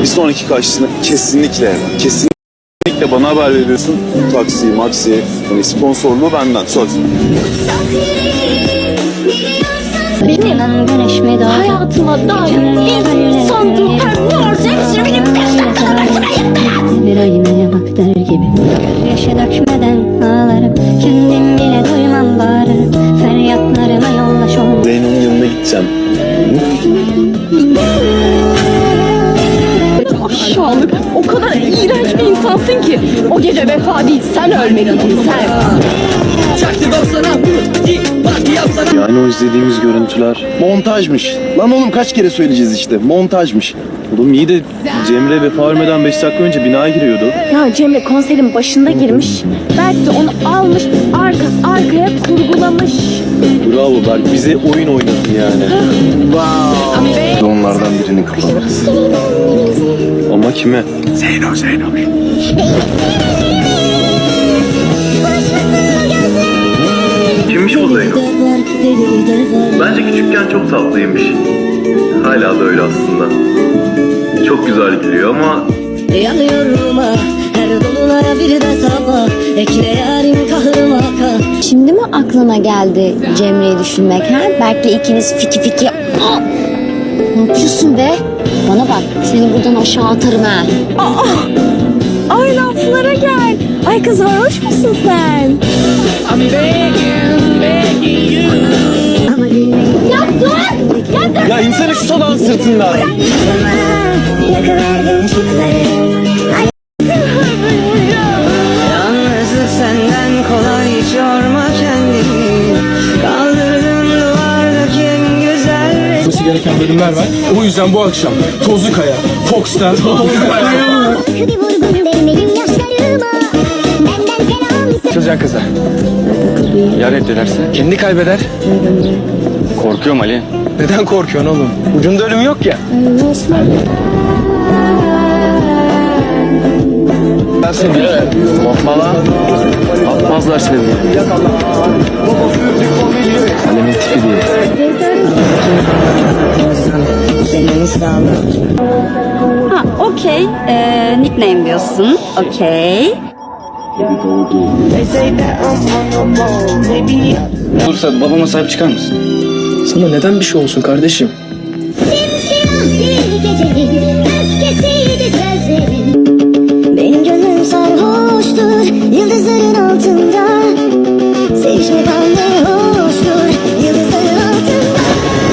Bir sonraki karşısına kesinlikle kesinlikle bana haber veriyorsun. Taksi, maksi, hani sponsorluğu benden söz. Bilmem güneş mi doğdu Hayatıma dair ilk sandığı her ne varsa hepsini benim dakikada Bir aynaya bak der gibi insansın ki. O gece vefa değil sen ölmeliydin sen. Yani o izlediğimiz görüntüler montajmış. Lan oğlum kaç kere söyleyeceğiz işte montajmış. Oğlum iyi de Cemre vefa vermeden 5 dakika önce binaya giriyordu. Ya Cemre konserin başında girmiş. Berk de onu almış arka arkaya kurgulamış. Bravo Berk bize oyun oynadın yani. Onlardan birini kullanırız. Kime? Zeyno Zeyno. Kimmiş bu Zeyno? Bence küçükken çok tatlıymış. Hala da öyle aslında. Çok güzel gülüyor ama Yanıyorum ah her dolunaya bir de sabah Ekle yarim kahrıma kah Şimdi mi aklına geldi Cemre'yi düşünmek ha? Belki ikiniz fiki fiki... Aa! Ne yapıyorsun be? Bana bak seni buradan aşağı atarım ha. Ay laflara gel. Ay kız varoş musun sen? Ya insene şu salağın sırtından. Yalnızlık gereken bölümler var. O yüzden bu akşam Tozlu Kaya, Fox'ta Açılacak kıza. Ya reddederse? Kendi kaybeder. Korkuyorum Ali. Neden korkuyorsun oğlum? Ucunda ölüm yok ya. Dersin diye. Korkma lan. Atmazlar seni. Okey Olursa babama sahip çıkar mısın? Sana neden bir şey olsun kardeşim? Benim gönlüm sarhoştur Yıldızların altında Sevişmeden ne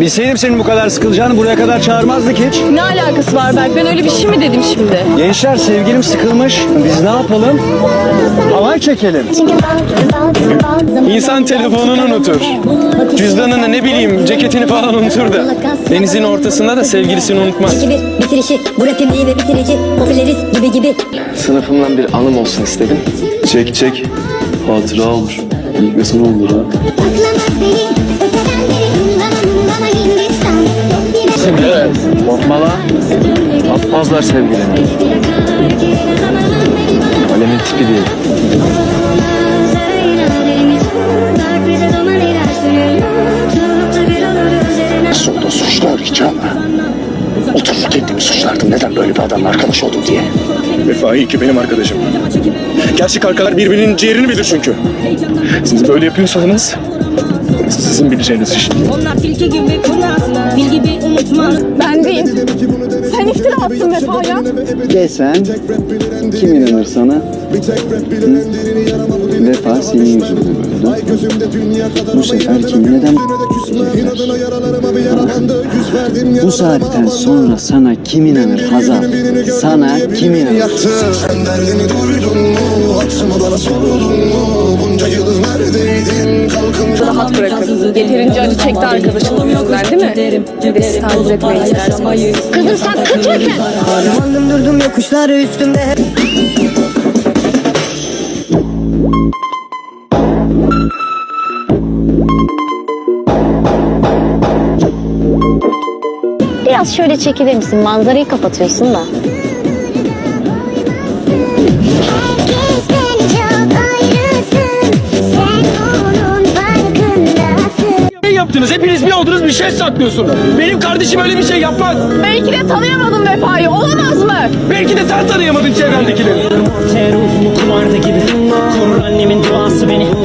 Bilseydim senin bu kadar sıkılacağını buraya kadar çağırmazdık hiç. Ne alakası var Berk? Ben öyle bir şey mi dedim şimdi? Gençler sevgilim sıkılmış. Biz ne yapalım? Halay çekelim. İnsan telefonunu unutur. Cüzdanını ne bileyim ceketini falan unutur da. Denizin ortasında da sevgilisini unutmaz. gibi bitirişi Bu rapim iyi ve bitirici Popüleriz gibi gibi Sınıfımdan bir anım olsun istedim. Çek çek. Hatıra olur. İlk ve son olur ha. Yok bir Korkma lan. Atmazlar sevgilini. Alemin tipi değil. Nasıl oldu suçlar hiç anla. Otur kendimi suçlardım neden böyle bir adamla arkadaş oldum diye. Vefa iyi ki benim arkadaşım. Gerçek arkalar birbirinin ciğerini bilir çünkü. Siz böyle yapıyorsanız sizin bileceğiniz iş. Onlar tilki gibi kurnaz Bil gibi unutmaz Ben değil. Sen iftira attın vefaya. Desen kim inanır sana? Hı? Vefa senin yüzünden öldü. Bu sefer kim neden Bu saatten sonra sana kim inanır Hazal? Sana kim inanır? Sen derdini duydun mu? Atma bana sordun mu? Bunca yıl neredeydin? Kalkınca Rahat bırakın. Yeterince acı çekti arkadaşının yüzünden değil mi? Bir de siz taciz etmeyin isterseniz. Kızım sen kıt mısın? Mandım durdum yokuşlar üstümde Biraz şöyle çekilir misin? Manzarayı kapatıyorsun da. saklıyorsunuz. Hepiniz bir oldunuz bir şey saklıyorsunuz. Benim kardeşim öyle bir şey yapmaz. Belki de tanıyamadın Vefa'yı. Olamaz mı? Belki de sen tanıyamadın çevrendekileri. Ruhum gibi. Korur annemin duası beni.